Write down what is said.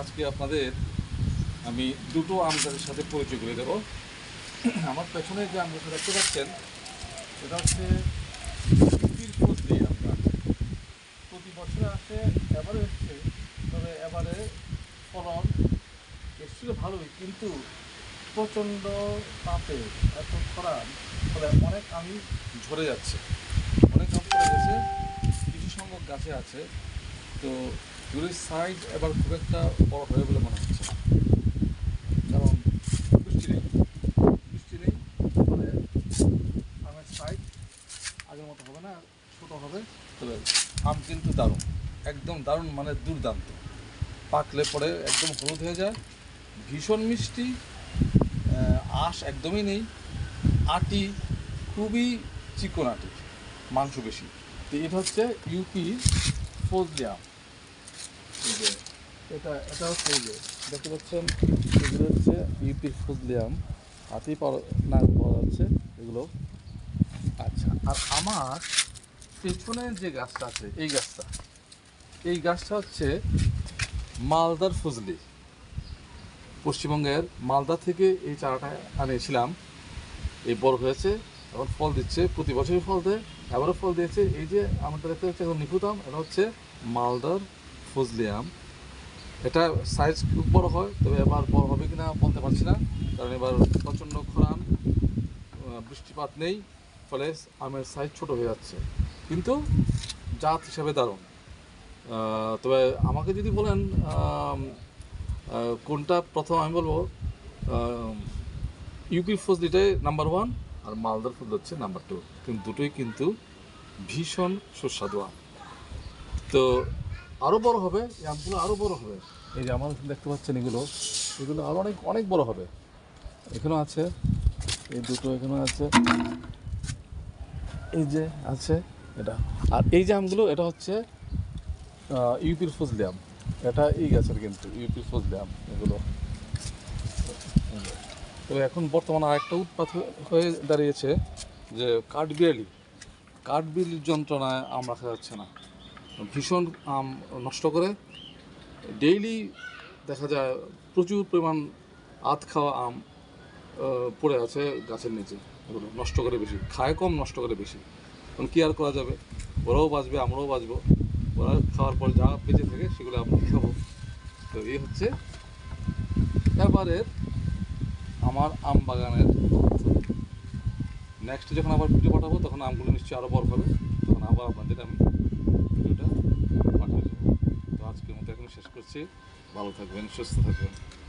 আজকে আপনাদের আমি দুটো আম গাছের সাথে পরিচয় করে দেবো। আমার পেছনে যে আম গাছটা দেখতে পাচ্ছেন, সেটা হচ্ছে ফজলি আম গাছ। প্রতি বছর আসে, এবারে এসছে, তবে এবারে ফলন এসেছিল ভালোই, কিন্তু প্রচণ্ড তাপে এত খরার ফলে অনেক আমি ঝরে যাচ্ছে। অনেক আম পড়ে গেছে, কিছু সংখ্যক গাছে আছে। তো এগুলির সাইজ এবার খুব একটা বড় হবে বলে মনে হচ্ছে। কারণ বৃষ্টি নেই বৃষ্টি নেই ফলে আমের সাইজ আগের মতো হবে না, ছোটো হবে, তবে আম কিন্তু দারুণ, একদম দারুণ মানে দুর্দান্ত। পাকলে পরে একদম হলুদ হয়ে যায়, ভীষণ মিষ্টি আঁশ একদমই নেই, আটি খুবই চিকন আটি, মাংস বেশি। তো এটা হচ্ছে ইউপি ফজলি আম। এটা এটা হচ্ছে যে। দেখতে পাচ্ছেন, এগুলো হচ্ছে ইউপির ফজলি আম হাতেই না পাওয়া যাচ্ছে এগুলো। আচ্ছা আর আমার পেছনে যে গাছটা আছে, এই গাছটা এই গাছটা হচ্ছে মালদার ফজলি পশ্চিমবঙ্গের মালদা থেকে এই চারাটা আনিয়েছিলাম এই বড় হয়েছে, এখন ফল দিচ্ছে, প্রতি বছরই ফল দেয় এবারও ফল দিয়েছে। এই যে আমাদের হচ্ছে এখন এটা হচ্ছে মালদার ফজলি আম এটা সাইজ খুব বড় হয়, তবে এবার বড় হবে কিনা বলতে পারছি না। কারণ এবার প্রচণ্ড খরান বৃষ্টিপাত নেই, ফলে আমের সাইজ ছোট হয়ে যাচ্ছে। কিন্তু জাত হিসাবে দারুণ। তবে আমাকে যদি বলেন কোনটা প্রথম আমি বলব? ইউপি ফজলিটাই নাম্বার ওয়ান আর মালদার ফজলি হচ্ছে নাম্বার টু কিন্তু দুটোই কিন্তু ভীষণ সুস্বাদু আম। তো আরও বড় হবে, এই আমগুলো আরও বড় হবে। এই যে আমার দেখতে পাচ্ছেন এগুলো এগুলো আরও অনেক অনেক বড় হবে। এখানেও আছে, এই দুটো এখানেও আছে, এই যে আছে, এটা। আর এই যে আমগুলো, এটা হচ্ছে ইউপির ফজলি আম। এটা এই গাছের কিন্তু, ইউপির ফজলি আম, এগুলো। তো এখন বর্তমানে আরেকটা উৎপাত হয়ে- হয়ে দাঁড়িয়েছে যে কাঠবিড়ালি। কাঠবিড়ির যন্ত্রণায় আম রাখা যাচ্ছে না। ভীষণ আম নষ্ট করে। ডেইলি দেখা যায় প্রচুর পরিমাণ আত খাওয়া আম পড়ে আছে গাছের নিচে। এগুলো নষ্ট করে বেশি, খায় কম, নষ্ট করে বেশি। এখন কী আর করা যাবে? ওরাও বাঁচবে, আমরাও বাঁচবো। ওরা খাওয়ার পর যা বেঁচে থাকে সেগুলো আমরা খাব। তো এই হচ্ছে এবারের আমার আম বাগানের নেক্সট যখন আবার ভিডিও পাঠাবো, তখন আমগুলো নিশ্চয়ই আরও বড় হবে। তখন আবার আপনাদের আমি করছি ভালো থাকবেন সুস্থ থাকবেন।